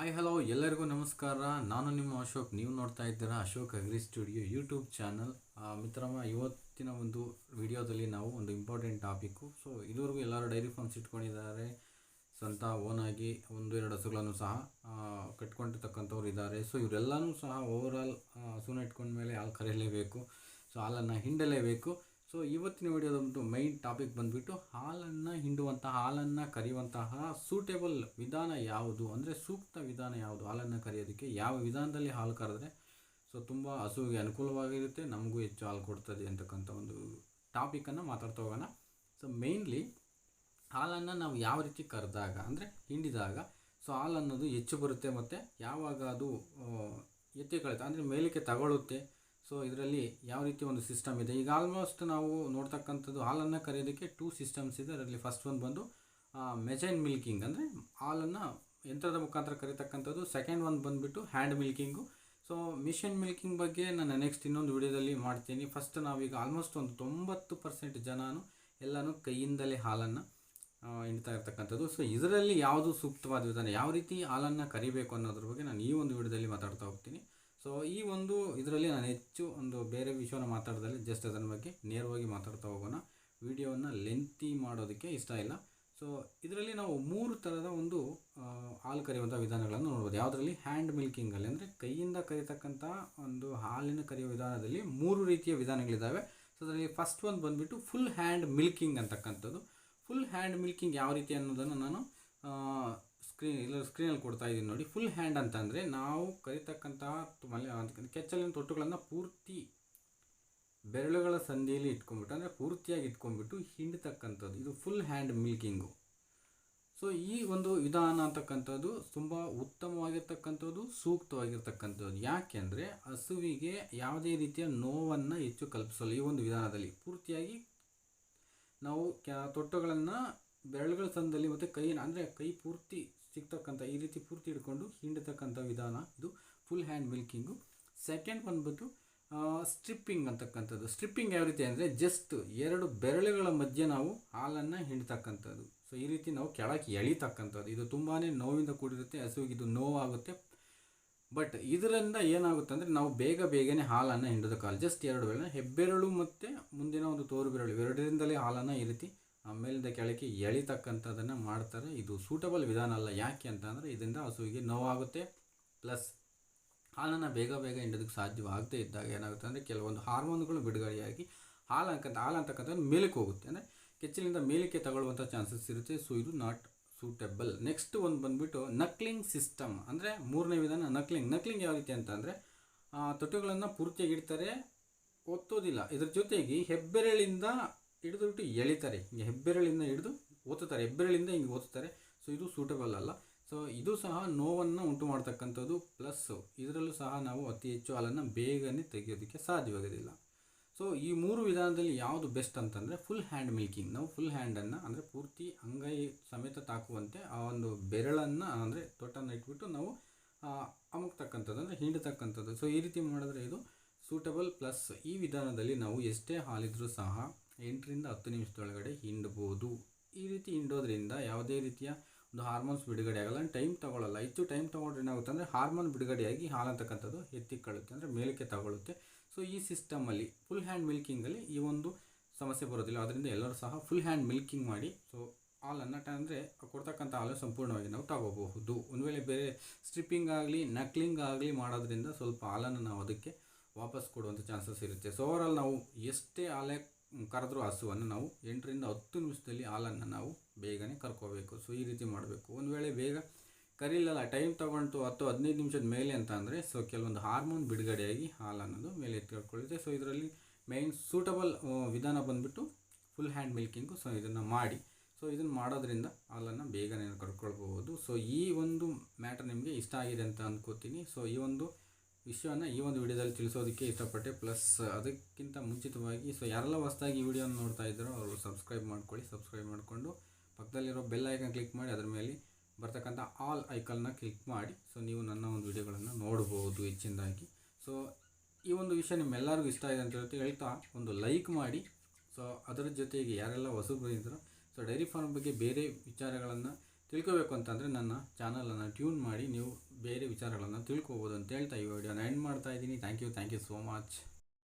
Hi hello ಎಲ್ಲರಿಗೂ ನಮಸ್ಕಾರ. ನಾನು ನಿಮ್ಮ ಅಶೋಕ್. ನೀವು ನೋಡ್ತಾ ಇದ್ದೀರಾ Ashok agri studio YouTube channel ಮಿತ್ರಮ್ಮ, ಇವತ್ತಿನ ಒಂದು ವಿಡಿಯೋದಲ್ಲಿ ನಾವು ಒಂದು ಇಂಪಾರ್ಟೆಂಟ್ ಟಾಪಿಕ್ಕು ಸೊ ಇದುವರೆಗೂ ಎಲ್ಲರೂ ಡೈರಿ ಫಾರ್ಮ್ಸ್ ಇಟ್ಕೊಂಡಿದ್ದಾರೆ. ಸ್ವಂತ ಓನಾಗಿ ಒಂದು, ಎರಡು ಹಸುಗಳನ್ನು ಸಹ ಕಟ್ಕೊಂಡಿರ್ತಕ್ಕಂಥವ್ರು ಇದ್ದಾರೆ. ಸೊ ಇವರೆಲ್ಲನೂ ಸಹ ಓವರಾಲ್ ಹಸುನ ಇಟ್ಕೊಂಡ್ಮೇಲೆ ಹಾಲು ಕರೆಯಲೇಬೇಕು. ಸೊ ಹಾಲನ್ನು ಹಿಂಡಲೇಬೇಕು. ಸೊ ಇವತ್ತಿನ ವಿಡಿಯೋದೊಂದು ಮೈನ್ ಟಾಪಿಕ್ ಬಂದುಬಿಟ್ಟು ಹಾಲನ್ನು ಹಿಂಡುವಂತಹ, ಹಾಲನ್ನು ಕರೆಯುವಂತಹ ಸೂಟೇಬಲ್ ವಿಧಾನ ಯಾವುದು? ಅಂದರೆ ಸೂಕ್ತ ವಿಧಾನ ಯಾವುದು? ಹಾಲನ್ನು ಕರೆಯೋದಕ್ಕೆ ಯಾವ ವಿಧಾನದಲ್ಲಿ ಹಾಲು ಕರೆದ್ರೆ ಸೊ, ತುಂಬ ಹಸುವಿಗೆ ಅನುಕೂಲವಾಗಿರುತ್ತೆ, ನಮಗೂ ಹೆಚ್ಚು ಹಾಲು ಕೊಡ್ತದೆ ಅಂತಕ್ಕಂಥ ಒಂದು ಟಾಪಿಕನ್ನು ಮಾತಾಡ್ತಾ ಹೋಗೋಣ. ಸೊ ಮೇಯ್ನ್ಲಿ ಹಾಲನ್ನು ನಾವು ಯಾವ ರೀತಿ ಕರೆದಾಗ, ಅಂದರೆ ಹಿಂಡಿದಾಗ, ಸೊ ಹಾಲು ಅನ್ನೋದು ಹೆಚ್ಚು ಬರುತ್ತೆ ಮತ್ತು ಯಾವಾಗ ಅದು ಎತ್ತಿ ಕಳೀತಾ ಅಂದರೆ ಮೇಲಕ್ಕೆ ತಗೊಳ್ಳುತ್ತೆ ಸೊ ಇದರಲ್ಲಿ ಯಾವ ರೀತಿ ಒಂದು ಸಿಸ್ಟಮ್ ಇದೆ? ಈಗ ಆಲ್ಮೋಸ್ಟ್ ನಾವು ನೋಡ್ತಕ್ಕಂಥದ್ದು ಹಾಲನ್ನು ಕರೆಯೋದಕ್ಕೆ ಟೂ ಸಿಸ್ಟಮ್ಸ್ ಇದೆ. ಅದರಲ್ಲಿ ಫಸ್ಟ್ ಒಂದು ಬಂದು ಮೆಜೈನ್ ಮಿಲ್ಕಿಂಗ್ ಅಂದರೆ ಹಾಲನ್ನು ಯಂತ್ರದ ಮುಖಾಂತರ ಕರೀತಕ್ಕಂಥದ್ದು. ಸೆಕೆಂಡ್ ಒಂದು ಬಂದುಬಿಟ್ಟು hand milking so machine milking ಬಗ್ಗೆ ನಾನು ನೆಕ್ಸ್ಟ್ ಇನ್ನೊಂದು ವಿಡಿಯೋದಲ್ಲಿ ಮಾಡ್ತೀನಿ. ಫಸ್ಟ್ ನಾವೀಗ ಆಲ್ಮೋಸ್ಟ್ ಒಂದು ತೊಂಬತ್ತು ಪರ್ಸೆಂಟ್ ಜನನು ಎಲ್ಲನೂ ಕೈಯಿಂದಲೇ ಹಾಲನ್ನು ಹಿಂಡ್ತಾ ಇರ್ತಕ್ಕಂಥದ್ದು. ಸೊ ಇದರಲ್ಲಿ ಯಾವುದು ಸೂಕ್ತವಾದ ವಿಧಾನ, ಯಾವ ರೀತಿ ಹಾಲನ್ನು ಕರಿಬೇಕು ಅನ್ನೋದ್ರ ಬಗ್ಗೆ ನಾನು ಈ ಒಂದು ವಿಡಿಯೋದಲ್ಲಿ ಮಾತಾಡ್ತಾ ಹೋಗ್ತೀನಿ. ಸೊ ಈ ಒಂದು ಇದರಲ್ಲಿ ನಾನು ಹೆಚ್ಚು ಒಂದು ಬೇರೆ ವಿಷಯನ ಮಾತಾಡ್ದಲ್ಲಿ ಜಸ್ಟ್ ಅದರ ಬಗ್ಗೆ ನೇರವಾಗಿ ಮಾತಾಡ್ತಾ ಹೋಗೋಣ. ವಿಡಿಯೋವನ್ನು ಲೆಂತಿ ಮಾಡೋದಕ್ಕೆ ಇಷ್ಟ ಇಲ್ಲ. ಸೊ ಇದರಲ್ಲಿ ನಾವು ಮೂರು ಥರದ ಒಂದು ಹಾಲು ಕರೆಯುವಂಥ ವಿಧಾನಗಳನ್ನು ನೋಡ್ಬೋದು. ಯಾವುದರಲ್ಲಿ? ಹ್ಯಾಂಡ್ ಮಿಲ್ಕಿಂಗಲ್ಲಿ ಅಂದರೆ ಕೈಯಿಂದ ಕರೀತಕ್ಕಂಥ ಒಂದು ಹಾಲಿನ ಕರೆಯುವ ವಿಧಾನದಲ್ಲಿ ಮೂರು ರೀತಿಯ ವಿಧಾನಗಳಿದ್ದಾವೆ. ಸೊ ಅದರಲ್ಲಿ ಫಸ್ಟ್ ಒಂದು ಬಂದುಬಿಟ್ಟು ಫುಲ್ ಹ್ಯಾಂಡ್ ಮಿಲ್ಕಿಂಗ್ ಅಂತಕ್ಕಂಥದ್ದು. ಫುಲ್ ಹ್ಯಾಂಡ್ ಮಿಲ್ಕಿಂಗ್ ಯಾವ ರೀತಿ ಅನ್ನೋದನ್ನು ನಾನು ಸ್ಕ್ರೀನ್ ಇಲ್ಲ ಸ್ಕ್ರೀನಲ್ಲಿ ಕೊಡ್ತಾ ಇದ್ದೀನಿ ನೋಡಿ. ಫುಲ್ ಹ್ಯಾಂಡ್ ಅಂತಂದರೆ ನಾವು ಕರಿತಕ್ಕಂತಹ ಮಲೆ ಕೆಚ್ಚಲಿನ ತೊಟ್ಟುಗಳನ್ನು ಪೂರ್ತಿ ಬೆರಳುಗಳ ಸಂದಿಯಲ್ಲಿ ಇಟ್ಕೊಂಡ್ಬಿಟ್ಟು, ಅಂದರೆ ಪೂರ್ತಿಯಾಗಿ ಇಟ್ಕೊಂಡ್ಬಿಟ್ಟು ಹಿಂಡ್ತಕ್ಕಂಥದ್ದು. ಇದು ಫುಲ್ ಹ್ಯಾಂಡ್ ಮಿಲ್ಕಿಂಗು ಸೊ ಈ ಒಂದು ವಿಧಾನ ಅಂತಕ್ಕಂಥದ್ದು ತುಂಬ ಉತ್ತಮವಾಗಿರ್ತಕ್ಕಂಥದ್ದು, ಸೂಕ್ತವಾಗಿರ್ತಕ್ಕಂಥದ್ದು. ಯಾಕೆಂದರೆ ಹಸುವಿಗೆ ಯಾವುದೇ ರೀತಿಯ ನೋವನ್ನು ಹೆಚ್ಚು ಕಲ್ಪಿಸಲು ಈ ಒಂದು ವಿಧಾನದಲ್ಲಿ ಪೂರ್ತಿಯಾಗಿ ನಾವು ಕ್ಯಾ ತೊಟ್ಟುಗಳನ್ನು ಬೆರಳುಗಳ ಸಂದಲ್ಲಿ ಮತ್ತು ಕೈನ ಅಂದರೆ ಕೈ ಪೂರ್ತಿ ಸಿಗ್ತಕ್ಕಂಥ ಈ ರೀತಿ ಪೂರ್ತಿ ಹಿಡ್ಕೊಂಡು ಹಿಂಡತಕ್ಕಂಥ ವಿಧಾನ. ಇದು ಫುಲ್ ಹ್ಯಾಂಡ್ ಮಿಲ್ಕಿಂಗು ಸೆಕೆಂಡ್ ಬಂದ್ಬಿಟ್ಟು ಸ್ಟ್ರಿಪ್ಪಿಂಗ್ ಅಂತಕ್ಕಂಥದ್ದು. ಸ್ಟ್ರಿಪ್ಪಿಂಗ್ ಯಾವ ರೀತಿ ಅಂದರೆ ಜಸ್ಟ್ ಎರಡು ಬೆರಳುಗಳ ಮಧ್ಯೆ ನಾವು ಹಾಲನ್ನು ಹಿಂಡ್ತಕ್ಕಂಥದ್ದು. ಸೊ ಈ ರೀತಿ ನಾವು ಕೆಳಕ್ಕೆ ಎಳಿತಕ್ಕಂಥದ್ದು. ಇದು ತುಂಬಾ ನೋವಿಂದ ಕೂಡಿರುತ್ತೆ, ಹಸುವಿಗೆ ಇದು ನೋವಾಗುತ್ತೆ. ಬಟ್ ಇದರಿಂದ ಏನಾಗುತ್ತೆ ಅಂದರೆ ನಾವು ಬೇಗ ಬೇಗನೆ ಹಾಲನ್ನು ಹಿಂಡೋದಕ್ಕಾಗಲ್ಲ. ಜಸ್ಟ್ ಎರಡು ಬೆರಳು ಹೆಬ್ಬೆರಳು ಮತ್ತು ಮುಂದಿನ ಒಂದು ತೋರು ಬೆರಳು ಎರಡರಿಂದಲೇ ಹಾಲನ್ನು ಈ ರೀತಿ ಮೇಲಿಂದ ಕೆಳಕ್ಕೆ ಎಳಿತಕ್ಕಂಥದ್ದನ್ನು ಮಾಡ್ತಾರೆ. ಇದು ಸೂಟಬಲ್ ವಿಧಾನ ಅಲ್ಲ. ಯಾಕೆ ಅಂತಂದರೆ ಇದರಿಂದ ಹಸುವಿಗೆ ನೋವಾಗುತ್ತೆ. ಪ್ಲಸ್ ಹಾಲನ್ನು ಬೇಗ ಬೇಗ ಹಿಂಡೋದಕ್ಕೆ ಸಾಧ್ಯವಾಗದೇ ಇದ್ದಾಗ ಏನಾಗುತ್ತೆ ಅಂದರೆ ಕೆಲವೊಂದು ಹಾರ್ಮೋನ್ಗಳು ಬಿಡುಗಡೆಯಾಗಿ ಹಾಲು ಅಂತ ಹಾಲು ಅಂತಕ್ಕಂಥದ್ದು ಮೇಲಕ್ಕೆ ಹೋಗುತ್ತೆ. ಅಂದರೆ ಕೆಚ್ಚಲಿಂದ ಮೇಲಕ್ಕೆ ತಗೊಳ್ಳುವಂಥ ಚಾನ್ಸಸ್ ಇರುತ್ತೆ. ಸೊ ಇದು ನಾಟ್ ಸೂಟೆಬಲ್ ನೆಕ್ಸ್ಟ್ ಒಂದು ಬಂದುಬಿಟ್ಟು ನಕ್ಲಿಂಗ್ ಸಿಸ್ಟಮ್ ಅಂದರೆ ಮೂರನೇ ವಿಧಾನ ನಕ್ಲಿಂಗ್ ನಕ್ಲಿಂಗ್ ಯಾವ ರೀತಿ ಅಂತಂದರೆ ತೊಟ್ಟುಗಳನ್ನು ಪೂರ್ತಿಯಾಗಿ ಇಡ್ತಾರೆ, ಒತ್ತೋದಿಲ್ಲ. ಇದ್ರ ಜೊತೆಗೆ ಹೆಬ್ಬೆರಳಿಂದ ಹಿಡಿದುಬಿಟ್ಟು ಎಳಿತಾರೆ, ಹಿಂಗೆ ಹೆಬ್ಬೆರಳಿಂದ ಹಿಡಿದು ಓದುತ್ತಾರೆ ಹೆಬ್ಬೆರಳಿಂದ ಹಿಂಗೆ ಓದುತ್ತಾರೆ ಸೊ ಇದು ಸೂಟಬಲ್ ಅಲ್ಲ. ಸೊ ಇದು ಸಹ ನೋವನ್ನು ಉಂಟು ಮಾಡ್ತಕ್ಕಂಥದ್ದು ಪ್ಲಸ್ ಇದರಲ್ಲೂ ಸಹ ನಾವು ಅತಿ ಹೆಚ್ಚು ಹಾಲನ್ನು ಬೇಗನೆ ತೆಗೆಯೋದಕ್ಕೆ ಸಾಧ್ಯವಾಗೋದಿಲ್ಲ. ಸೊ ಈ ಮೂರು ವಿಧಾನದಲ್ಲಿ ಯಾವುದು ಬೆಸ್ಟ್ ಅಂತಂದರೆ ಫುಲ್ ಹ್ಯಾಂಡ್ ಮಿಲ್ಕಿಂಗ್ ನಾವು ಫುಲ್ ಹ್ಯಾಂಡನ್ನು ಅಂದರೆ ಪೂರ್ತಿ ಅಂಗೈ ಸಮೇತ ತಾಕುವಂತೆ ಆ ಒಂದು ಬೆರಳನ್ನು ಅಂದರೆ ತೊಟ್ಟನ್ನು ಇಟ್ಬಿಟ್ಟು ನಾವು ಅಮುಕ್ತಕ್ಕಂಥದ್ದು ಅಂದರೆ ಹಿಂಡತಕ್ಕಂಥದ್ದು. ಸೊ ಈ ರೀತಿ ಮಾಡಿದ್ರೆ ಇದು ಸೂಟಬಲ್ ಪ್ಲಸ್ ಈ ವಿಧಾನದಲ್ಲಿ ನಾವು ಎಷ್ಟೇ ಹಾಲಿದ್ರೂ ಸಹ ಎಂಟರಿಂದ ಹತ್ತು ನಿಮಿಷದೊಳಗಡೆ ಹಿಂಡ್ಬೋದು. ಈ ರೀತಿ ಹಿಂಡೋದ್ರಿಂದ ಯಾವುದೇ ರೀತಿಯ ಒಂದು ಹಾರ್ಮೋನ್ಸ್ ಬಿಡುಗಡೆ ಆಗಲ್ಲ. ಟೈಮ್ ತಗೊಳ್ಳಲ್ಲ ಹೆಚ್ಚು ಟೈಮ್ ತೊಗೊಂಡ್ರೆ ಏನಾಗುತ್ತೆ ಅಂದರೆ ಹಾರ್ಮೋನ್ ಬಿಡುಗಡೆಯಾಗಿ ಹಾಲು ಅಂತಕ್ಕಂಥದ್ದು ಎತ್ತಿಕೊಳ್ಳುತ್ತೆ ಅಂದರೆ ಮೇಲಕ್ಕೆ ತಗೊಳ್ಳುತ್ತೆ ಸೊ ಈ ಸಿಸ್ಟಮಲ್ಲಿ ಫುಲ್ ಹ್ಯಾಂಡ್ ಮಿಲ್ಕಿಂಗಲ್ಲಿ ಈ ಒಂದು ಸಮಸ್ಯೆ ಬರೋದಿಲ್ಲ. ಅದರಿಂದ ಎಲ್ಲರೂ ಸಹ ಫುಲ್ ಹ್ಯಾಂಡ್ ಮಿಲ್ಕಿಂಗ್ ಮಾಡಿ ಸೊ ಹಾಲನ್ನು ಅಂದರೆ ಕೊಡ್ತಕ್ಕಂಥ ಹಾಲು ಸಂಪೂರ್ಣವಾಗಿ ನಾವು ತಗೋಬಹುದು. ಒಂದು ವೇಳೆ ಬೇರೆ ಸ್ಟ್ರಿಪ್ಪಿಂಗ್ ಆಗಲಿ ನಕ್ಲಿಂಗ್ ಆಗಲಿ ಮಾಡೋದ್ರಿಂದ ಸ್ವಲ್ಪ ಹಾಲನ್ನು ನಾವು ಅದಕ್ಕೆ ವಾಪಸ್ ಕೊಡುವಂಥ ಚಾನ್ಸಸ್ ಇರುತ್ತೆ. ಸೊ ಓವರಾಲ್ ನಾವು ಎಷ್ಟೇ ಹಾಲೆ ಕರೆದ್ರೂ ಹಸುವನ್ನು ನಾವು ಎಂಟರಿಂದ ಹತ್ತು ನಿಮಿಷದಲ್ಲಿ ಹಾಲನ್ನು ನಾವು ಬೇಗನೆ ಕರ್ಕೋಬೇಕು. ಸೊ, ಈ ರೀತಿ ಮಾಡಬೇಕು. ಒಂದು ವೇಳೆ ಬೇಗ ಕರೀಲಲ್ಲ, ಟೈಮ್ ತೊಗೊಂಡು ಹತ್ತು ಹದಿನೈದು ನಿಮಿಷದ ಮೇಲೆ ಅಂತ ಅಂದರೆ, ಸೊ, ಕೆಲವೊಂದು ಹಾರ್ಮೋನ್ ಬಿಡುಗಡೆಯಾಗಿ ಹಾಲು ಅನ್ನೋದು ಮೇಲೆ ಎತ್ತಿಕೊಳ್ಳುತ್ತೆ. ಸೊ, ಇದರಲ್ಲಿ ಮೇನ್ ಸೂಟಬಲ್ ವಿಧಾನ ಬಂದುಬಿಟ್ಟು ಫುಲ್ ಹ್ಯಾಂಡ್ ಮಿಲ್ಕಿಂಗು ಸೊ, ಇದನ್ನು ಮಾಡಿ. ಸೊ, ಇದನ್ನು ಮಾಡೋದ್ರಿಂದ ಹಾಲನ್ನು ಬೇಗನೆ ಕರ್ಕೊಳ್ಬೋದು ಸೊ, ಈ ಒಂದು ಮ್ಯಾಟರ್ ನಿಮಗೆ ಇಷ್ಟ ಆಗಿದೆ ಅಂತ ಅಂದ್ಕೋತೀನಿ ಸೊ, ಈ ಒಂದು ವಿಷಯವನ್ನು ಈ ಒಂದು ವಿಡಿಯೋದಲ್ಲಿ ತಿಳಿಸೋದಕ್ಕೆ ಇಷ್ಟಪಟ್ಟೆ. ಪ್ಲಸ್ ಅದಕ್ಕಿಂತ ಮುಂಚಿತವಾಗಿ ಸೊ ಯಾರೆಲ್ಲ ಹೊಸದಾಗಿ ಈ ವಿಡಿಯೋನ ನೋಡ್ತಾ ಇದ್ದಾರೋ ಅವರು ಸಬ್ಸ್ಕ್ರೈಬ್ ಮಾಡ್ಕೊಳ್ಳಿ. ಸಬ್ಸ್ಕ್ರೈಬ್ ಮಾಡಿಕೊಂಡು ಪಕ್ಕದಲ್ಲಿರೋ ಬೆಲ್ ಐಕನ್ ಕ್ಲಿಕ್ ಮಾಡಿ, ಅದರ ಮೇಲೆ ಬರ್ತಕ್ಕಂಥ ಆಲ್ ಐಕನ್ನ ಕ್ಲಿಕ್ ಮಾಡಿ ಸೊ ನೀವು ನನ್ನ ಒಂದು ವಿಡಿಯೋಗಳನ್ನು ನೋಡ್ಬೋದು ಹೆಚ್ಚಿನದಾಗಿ. ಸೊ ಈ ಒಂದು ವಿಷಯ ನಿಮ್ಮೆಲ್ಲರಿಗೂ ಇಷ್ಟ ಇದೆ ಅಂತ ಹೇಳ್ತಾ ಹೇಳ್ತಾ ಒಂದು ಲೈಕ್ ಮಾಡಿ ಸೊ ಅದರ ಜೊತೆಗೆ ಯಾರೆಲ್ಲ ಹೊಸಬ್ರು ಇದ್ದಾರೋ ಸೊ ಡೈರಿ ಫಾರ್ಮ್ ಬಗ್ಗೆ ಬೇರೆ ವಿಚಾರಗಳನ್ನು ತಿಳ್ಕೋಬೇಕು ಅಂತಂದರೆ ನನ್ನ ಚಾನಲನ್ನು ಟ್ಯೂನ್ ಮಾಡಿ ನೀವು ಬೇರೆ ವಿಚಾರಗಳನ್ನು ತಿಳ್ಕೊಬೋದು ಅಂತ ಹೇಳ್ತಾ ಈ ವಿಡಿಯೋನ ಎಂಡ್ ಮಾಡ್ತಾ ಇದ್ದೀನಿ. Thank you thank you so much